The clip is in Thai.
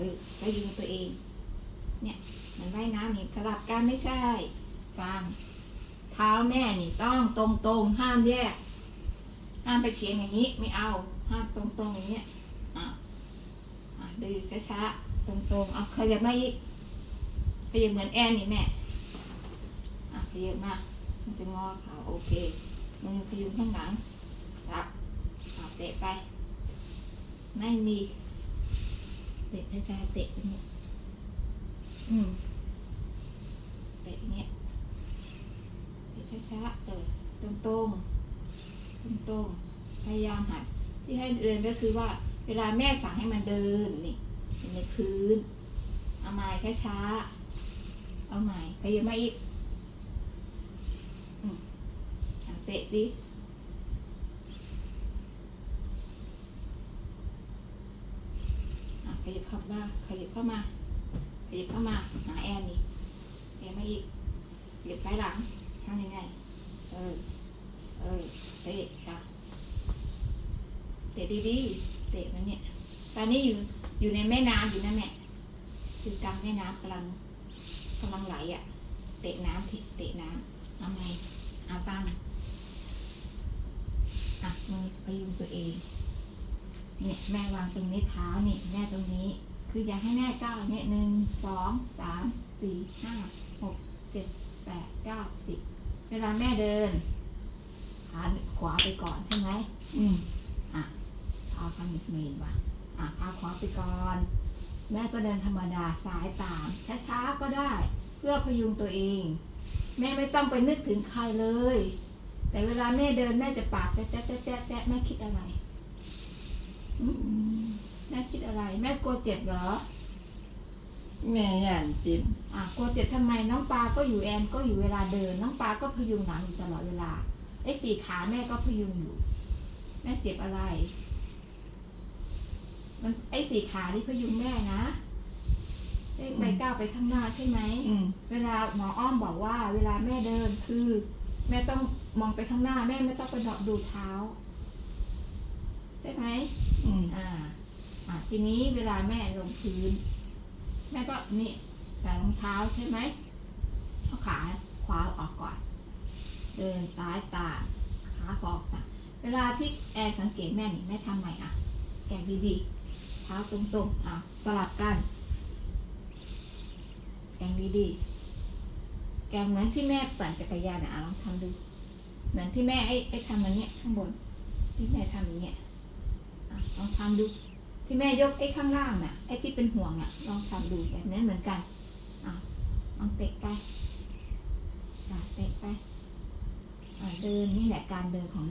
ออพยุงตัวเอง เนี่ยเหมันว่ายน้ำนี่สลับกันไม่ใช่ฟังเท้าแม่นี่ต้องตรงตรงห้ามแยก ห้ามไปเฉียงอย่างนี้ไม่เอา ห้ามตรงตรงอย่างเนี้ยอะอะดื้อช้าๆตรงตรงเอาขยับมาอีกขยับเหมือนแอนนี่แม่อะขยับมามันจะงอขาโอเคมือพยุงข้างหลังจับเอาเตะไป ไม่มี เตะช้าๆเตะอย่างนี้อืมเตะเงี้ยเตะช้าๆเออตรงตรงๆตรงตรงๆพยายามหัดที่ให้เดินก็คือว่า เวลาแม่สั่งให้มันเดินนี่อยู่ในพื้นเอาไม้ช้าๆเอาไม้ขยับมาอีกอืมเตะดิอะข ยับเข้ามาขยับเข้ามาขยับเข้ามาหาแอนนี่แอนมาอีกขยับไปหลังทำยังไงเออเออเตะอะเตะดีๆเตะมันเนี่ยตอนนี้อยู่อยู่ในแม่น้ำอยู่นะแม่คือกลางแม่น้ำกำลังกำลังไหลอะ เตะน้ำเตะน้ำเอาไงเอาปังอะมือพยุงตัวเองเนี่ยแม่วางตรงนี้เท้านี่แม่ตรงนี้ คืออยากให้แม่ก้าวเนี่ยหนึ่งสองสามสี่ห้าหกเจ็ดแปดเก้าสิบเวลาแม่เดินขาขวาไปก่อนใช่ไหมอืมอะเอาข้างนี้เมนว่ะอะเอาขวาไปก่อน แม่ก็เดินธรรมดาซ้ายตามช้าๆก็ได้ เพื่อพยุงตัวเอง แม่ไม่ต้องไปนึกถึงใครเลย แต่เวลาแม่เดินแม่จะปากแจ๊ะแจ๊ะแจ๊ะแจ๊ะแจ๊ะแม่คิดอะไร อืม แม่คิดอะไรแม่กลัวเจ็บเหรอ แม่ย่านจิตอะกลัวเจ็บทำไมน้องปลาก็อยู่แอนก็อยู่เวลาเดิน น้องปลาก็พยุงหลังอยู่ตลอดเวลาไอ้สี่ขาแม่ก็พยุงอยู่ แม่เจ็บอะไร มันไอ้สี่ขาที่พยุงแม่นะเลขไปก้าวไปข้างหน้าใช่ไหมอืมเวลาหมออ้อมบอกว่า เวลาแม่เดินคือ แม่ต้องมองไปข้างหน้าแม่ไม่ต้องไปดอกดูเท้า ใช่ไหม อืม อ่าอ่า ทีนี้เวลาแม่ลงพื้น แม่ก็นี่ใส่รองเท้าใช่ไหมเอาขาขวาออกก่อน เดินซ้ายตาขาขวาออกตาเวลาที่แอนสังเกตแม่นี่แม่ทำใหม่อะ แกงดีๆเท้าตรงๆอะสลับกันแกงดีๆแกงเหมือนที่แม่ปั่นจักรยานอะลองทำดู เหมือนที่แม่ไอ้ไอ้ทำอันเนี้ยข้างบนที่แม่ทำอย่างเงี้ยลองทำดู ที่แม่ยกไอ้ข้างล่างน่ะไอ้ที่เป็นห่วงน่ะ ลองทำดูแบบนั้นเหมือนกันอะลองเตะไปอะเตะไปอะเดินนี่แหละการเดินของ